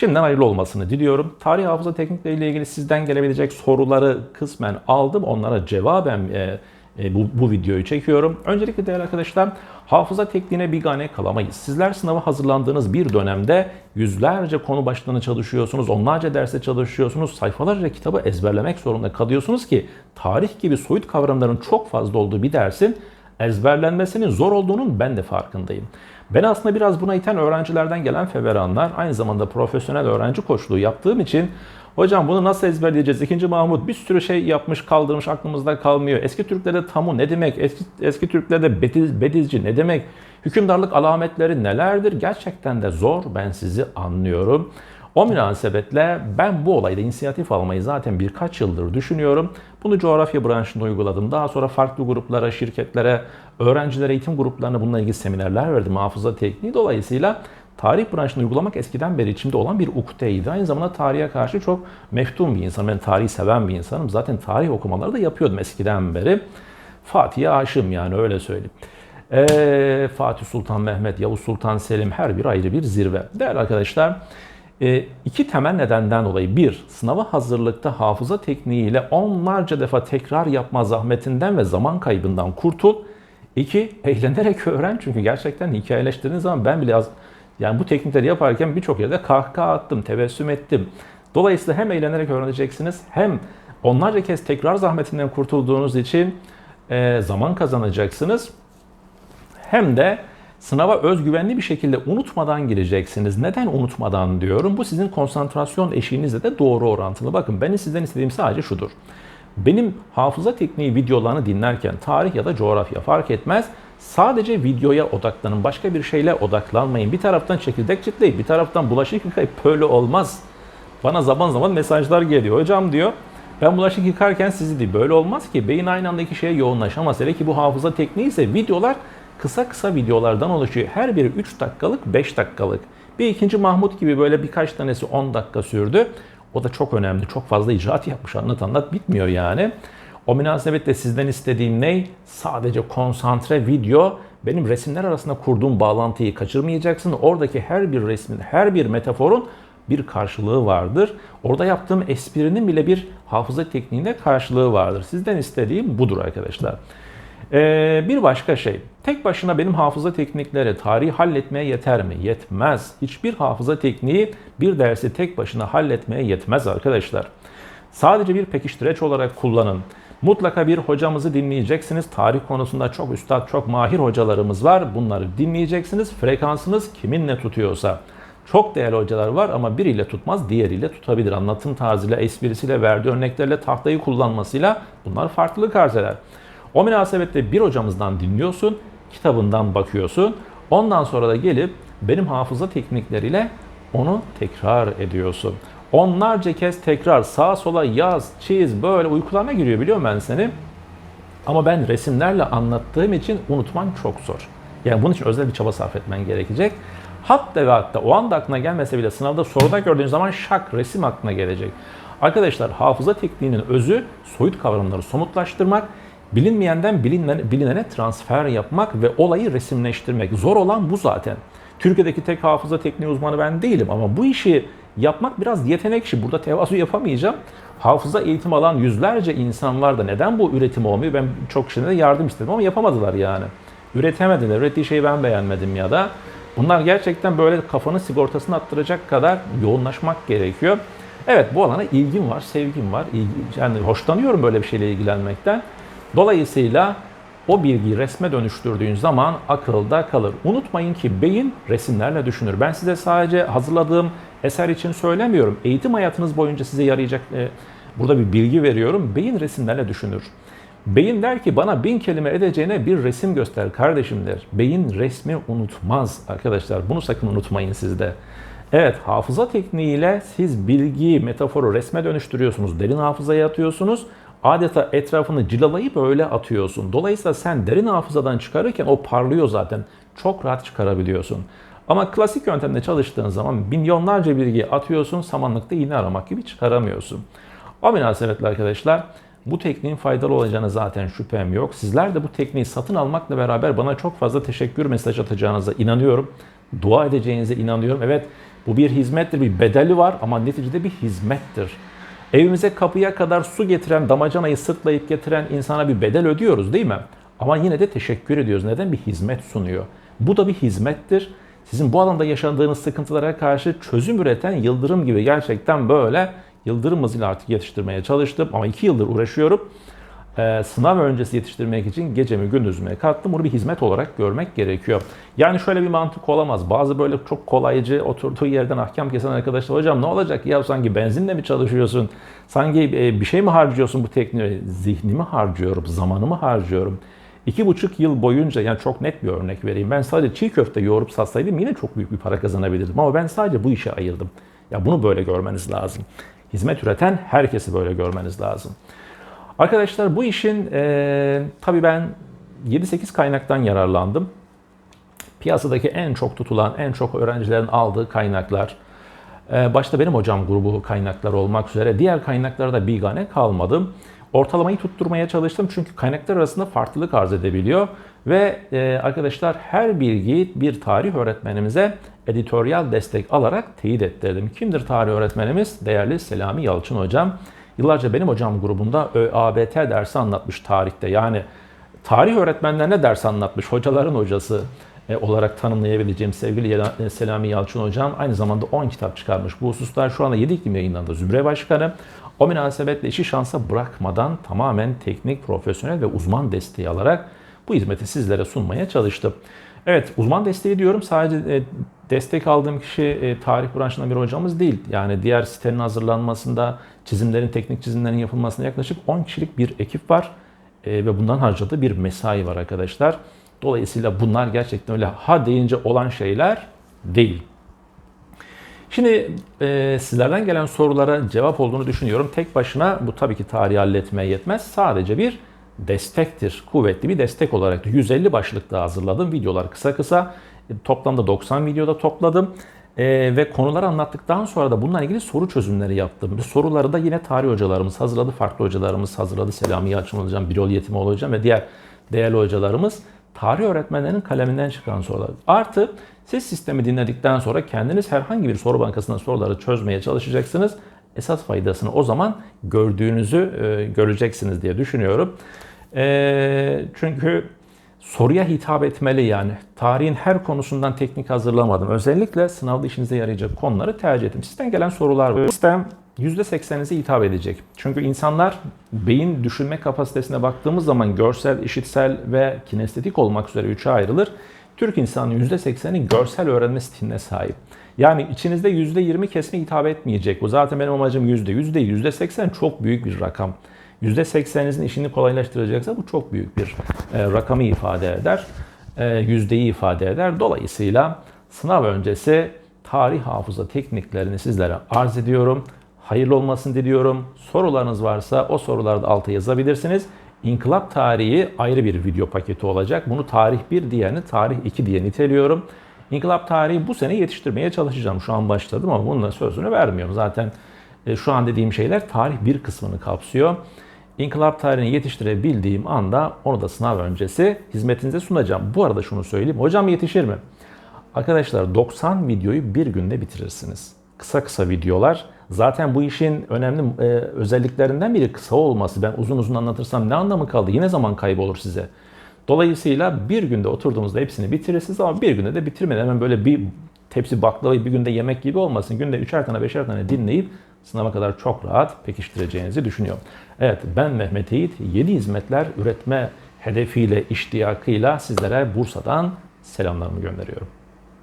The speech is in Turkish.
Şimdiden hayırlı olmasını diliyorum. Tarih hafıza teknikleriyle ilgili sizden gelebilecek soruları kısmen aldım. Onlara cevaben e, e, bu, bu videoyu çekiyorum. Öncelikle değerli arkadaşlar hafıza tekniğine bir gane kalamayız. Sizler sınava hazırlandığınız bir dönemde yüzlerce konu başlığını çalışıyorsunuz, onlarca derse çalışıyorsunuz, sayfalarca kitabı ezberlemek zorunda kalıyorsunuz ki tarih gibi soyut kavramların çok fazla olduğu bir dersin ezberlenmesinin zor olduğunun ben de farkındayım. Ben aslında biraz buna iten öğrencilerden gelen feveranlar, aynı zamanda profesyonel öğrenci koçluğu yaptığım için Hocam bunu nasıl ezberleyeceğiz? İkinci Mahmut bir sürü şey yapmış, kaldırmış, aklımızda kalmıyor. Eski Türklerde tamu ne demek? Eski, eski Türklerde bediz, bedizci ne demek? Hükümdarlık alametleri nelerdir? Gerçekten de zor. Ben sizi anlıyorum. O münasebetle ben bu olayda inisiyatif almayı zaten birkaç yıldır düşünüyorum. Bunu coğrafya branşında uyguladım. Daha sonra farklı gruplara, şirketlere, öğrencilere, eğitim gruplarına bununla ilgili seminerler verdim. Hafıza tekniği dolayısıyla tarih branşını uygulamak eskiden beri içimde olan bir ukteydi. Aynı zamanda tarihe karşı çok meftun bir insanım. Ben tarihi seven bir insanım. Zaten tarih okumaları da yapıyordum eskiden beri. Fatih'e aşığım yani öyle söyleyeyim. Ee, Fatih Sultan Mehmet, Yavuz Sultan Selim her bir ayrı bir zirve. Değerli arkadaşlar, e, iki temel nedenden dolayı. Bir, sınava hazırlıkta hafıza tekniğiyle onlarca defa tekrar yapma zahmetinden ve zaman kaybından kurtul. İki, eğlenerek öğren çünkü gerçekten hikayeleştirdiğiniz zaman ben bile az yani bu teknikleri yaparken birçok yerde kahkaha attım, tebessüm ettim. Dolayısıyla hem eğlenerek öğreneceksiniz hem onlarca kez tekrar zahmetinden kurtulduğunuz için e, zaman kazanacaksınız. Hem de sınava özgüvenli bir şekilde unutmadan gireceksiniz. Neden unutmadan diyorum? Bu sizin konsantrasyon eşiğinizle de doğru orantılı. Bakın benim sizden istediğim sadece şudur. Benim hafıza tekniği videolarını dinlerken tarih ya da coğrafya fark etmez Sadece videoya odaklanın. Başka bir şeyle odaklanmayın. Bir taraftan çekirdek çitleyin, bir taraftan bulaşık yıkayıp böyle olmaz. Bana zaman zaman mesajlar geliyor. Hocam diyor ben bulaşık yıkarken sizi değil. Böyle olmaz ki. Beyin aynı anda iki şeye yoğunlaşamaz. Hele ki bu hafıza tekniği ise videolar kısa kısa videolardan oluşuyor. Her biri 3 dakikalık, 5 dakikalık. Bir ikinci Mahmut gibi böyle birkaç tanesi 10 dakika sürdü. O da çok önemli. Çok fazla icraat yapmış. Anlat anlat bitmiyor yani. O münasebetle sizden istediğim ne? Sadece konsantre video. Benim resimler arasında kurduğum bağlantıyı kaçırmayacaksın. Oradaki her bir resmin, her bir metaforun bir karşılığı vardır. Orada yaptığım esprinin bile bir hafıza tekniğinde karşılığı vardır. Sizden istediğim budur arkadaşlar. Ee, bir başka şey, tek başına benim hafıza teknikleri tarihi halletmeye yeter mi? Yetmez. Hiçbir hafıza tekniği bir dersi tek başına halletmeye yetmez arkadaşlar. Sadece bir pekiştireç olarak kullanın. Mutlaka bir hocamızı dinleyeceksiniz. Tarih konusunda çok üstad, çok mahir hocalarımız var. Bunları dinleyeceksiniz. Frekansınız kiminle tutuyorsa. Çok değerli hocalar var ama biriyle tutmaz, diğeriyle tutabilir. Anlatım tarzıyla, esprisiyle, verdiği örneklerle, tahtayı kullanmasıyla bunlar farklılık arz eder. O münasebetle bir hocamızdan dinliyorsun, kitabından bakıyorsun. Ondan sonra da gelip benim hafıza teknikleriyle onu tekrar ediyorsun. Onlarca kez tekrar sağa sola yaz, çiz, böyle uykularına giriyor biliyor ben seni. Ama ben resimlerle anlattığım için unutman çok zor. Yani bunun için özel bir çaba sarf etmen gerekecek. Hatta ve hatta o anda aklına gelmese bile sınavda soruda gördüğün zaman şak resim aklına gelecek. Arkadaşlar hafıza tekniğinin özü soyut kavramları somutlaştırmak, bilinmeyenden bilinene, bilinene transfer yapmak ve olayı resimleştirmek. Zor olan bu zaten. Türkiye'deki tek hafıza tekniği uzmanı ben değilim ama bu işi yapmak biraz yetenek işi. Burada tevazu yapamayacağım. Hafıza eğitim alan yüzlerce insan var da neden bu üretim olmuyor? Ben çok kişide de yardım istedim ama yapamadılar yani. Üretemediler. Ürettiği şeyi ben beğenmedim ya da. Bunlar gerçekten böyle kafanın sigortasını attıracak kadar yoğunlaşmak gerekiyor. Evet bu alana ilgim var, sevgim var. İlgi, yani hoşlanıyorum böyle bir şeyle ilgilenmekten. Dolayısıyla o bilgiyi resme dönüştürdüğün zaman akılda kalır. Unutmayın ki beyin resimlerle düşünür. Ben size sadece hazırladığım eser için söylemiyorum. Eğitim hayatınız boyunca size yarayacak e, burada bir bilgi veriyorum. Beyin resimlerle düşünür. Beyin der ki bana bin kelime edeceğine bir resim göster kardeşim der. Beyin resmi unutmaz arkadaşlar. Bunu sakın unutmayın siz de. Evet hafıza tekniğiyle siz bilgiyi, metaforu resme dönüştürüyorsunuz. Derin hafızaya atıyorsunuz. Adeta etrafını cilalayıp öyle atıyorsun. Dolayısıyla sen derin hafızadan çıkarırken o parlıyor zaten. Çok rahat çıkarabiliyorsun. Ama klasik yöntemde çalıştığın zaman milyonlarca bilgi atıyorsun, samanlıkta iğne aramak gibi çıkaramıyorsun. O münasebetle arkadaşlar bu tekniğin faydalı olacağını zaten şüphem yok. Sizler de bu tekniği satın almakla beraber bana çok fazla teşekkür mesaj atacağınıza inanıyorum. Dua edeceğinize inanıyorum. Evet Bu bir hizmettir, bir bedeli var ama neticede bir hizmettir. Evimize kapıya kadar su getiren, damacanayı sırtlayıp getiren insana bir bedel ödüyoruz değil mi? Ama yine de teşekkür ediyoruz. Neden? Bir hizmet sunuyor. Bu da bir hizmettir. Sizin bu alanda yaşadığınız sıkıntılara karşı çözüm üreten yıldırım gibi gerçekten böyle yıldırım hızıyla artık yetiştirmeye çalıştım. Ama iki yıldır uğraşıyorum. Ee, sınav öncesi yetiştirmek için gecemi gündüzüme kattım. Bunu bir hizmet olarak görmek gerekiyor. Yani şöyle bir mantık olamaz. Bazı böyle çok kolaycı oturduğu yerden ahkam kesen arkadaşlar hocam ne olacak ya sanki benzinle mi çalışıyorsun? Sanki e, bir şey mi harcıyorsun bu tekniği? Zihnimi harcıyorum, zamanımı harcıyorum. İki buçuk yıl boyunca yani çok net bir örnek vereyim. Ben sadece çiğ köfte yoğurup satsaydım yine çok büyük bir para kazanabilirdim. Ama ben sadece bu işe ayırdım. Ya bunu böyle görmeniz lazım. Hizmet üreten herkesi böyle görmeniz lazım. Arkadaşlar bu işin e, tabii ben 7-8 kaynaktan yararlandım. Piyasadaki en çok tutulan, en çok öğrencilerin aldığı kaynaklar, e, başta benim hocam grubu kaynaklar olmak üzere diğer kaynaklarda bigane kalmadım. Ortalamayı tutturmaya çalıştım çünkü kaynaklar arasında farklılık arz edebiliyor. Ve e, arkadaşlar her bilgiyi bir tarih öğretmenimize editoryal destek alarak teyit ettirdim. Kimdir tarih öğretmenimiz? Değerli Selami Yalçın hocam. Yıllarca benim hocam grubunda ÖABT dersi anlatmış tarihte. Yani tarih öğretmenlerine ders anlatmış, hocaların hocası e, olarak tanımlayabileceğim sevgili e, Selami Yalçın hocam aynı zamanda 10 kitap çıkarmış. Bu hususlar şu anda 7 iklim yayınlarında Zümre Başkanı. O münasebetle işi şansa bırakmadan tamamen teknik, profesyonel ve uzman desteği alarak bu hizmeti sizlere sunmaya çalıştım. Evet uzman desteği diyorum sadece e, destek aldığım kişi tarih branşından bir hocamız değil. Yani diğer sitenin hazırlanmasında, çizimlerin, teknik çizimlerin yapılmasında yaklaşık 10 kişilik bir ekip var. Ve bundan harcadığı bir mesai var arkadaşlar. Dolayısıyla bunlar gerçekten öyle ha deyince olan şeyler değil. Şimdi e, sizlerden gelen sorulara cevap olduğunu düşünüyorum. Tek başına bu tabii ki tarihi halletmeye yetmez. Sadece bir destektir. Kuvvetli bir destek olarak 150 başlıkta hazırladım. Videolar kısa kısa. Toplamda 90 videoda topladım. E, ve konuları anlattıktan sonra da bununla ilgili soru çözümleri yaptım. Bu soruları da yine tarih hocalarımız hazırladı. Farklı hocalarımız hazırladı. Selami Yalçın hocam, Birol Yetimoğlu hocam ve diğer değerli hocalarımız tarih öğretmenlerinin kaleminden çıkan sorular. Artı siz sistemi dinledikten sonra kendiniz herhangi bir soru bankasında soruları çözmeye çalışacaksınız. Esas faydasını o zaman gördüğünüzü e, göreceksiniz diye düşünüyorum. E, çünkü soruya hitap etmeli yani. Tarihin her konusundan teknik hazırlamadım. Özellikle sınavda işinize yarayacak konuları tercih ettim. Sizden gelen sorular var. Sistem %80'inize hitap edecek. Çünkü insanlar beyin düşünme kapasitesine baktığımız zaman görsel, işitsel ve kinestetik olmak üzere üçe ayrılır. Türk insanının %80'i görsel öğrenme stiline sahip. Yani içinizde %20 kesme hitap etmeyecek. Bu zaten benim amacım %100 değil. %80 çok büyük bir rakam. %80'inizin işini kolaylaştıracaksa bu çok büyük bir e, rakamı ifade eder. E, yüzdeyi ifade eder. Dolayısıyla sınav öncesi tarih hafıza tekniklerini sizlere arz ediyorum. Hayırlı olmasını diliyorum. Sorularınız varsa o soruları da alta yazabilirsiniz. İnkılap tarihi ayrı bir video paketi olacak. Bunu tarih 1 diğerini tarih 2 diye niteliyorum. İnkılap tarihi bu sene yetiştirmeye çalışacağım. Şu an başladım ama bununla sözünü vermiyorum. Zaten e, şu an dediğim şeyler tarih 1 kısmını kapsıyor. İnkılap tarihini yetiştirebildiğim anda onu da sınav öncesi hizmetinize sunacağım. Bu arada şunu söyleyeyim. Hocam yetişir mi? Arkadaşlar 90 videoyu bir günde bitirirsiniz. Kısa kısa videolar Zaten bu işin önemli e, özelliklerinden biri kısa olması. Ben uzun uzun anlatırsam ne anlamı kaldı? Yine zaman kaybı olur size. Dolayısıyla bir günde oturduğunuzda hepsini bitirirsiniz ama bir günde de bitirmeden hemen böyle bir tepsi baklavayı bir günde yemek gibi olmasın. Günde üçer tane beşer tane dinleyip sınava kadar çok rahat pekiştireceğinizi düşünüyorum. Evet ben Mehmet Eğit yeni hizmetler üretme hedefiyle, iştiyakıyla sizlere Bursa'dan selamlarımı gönderiyorum.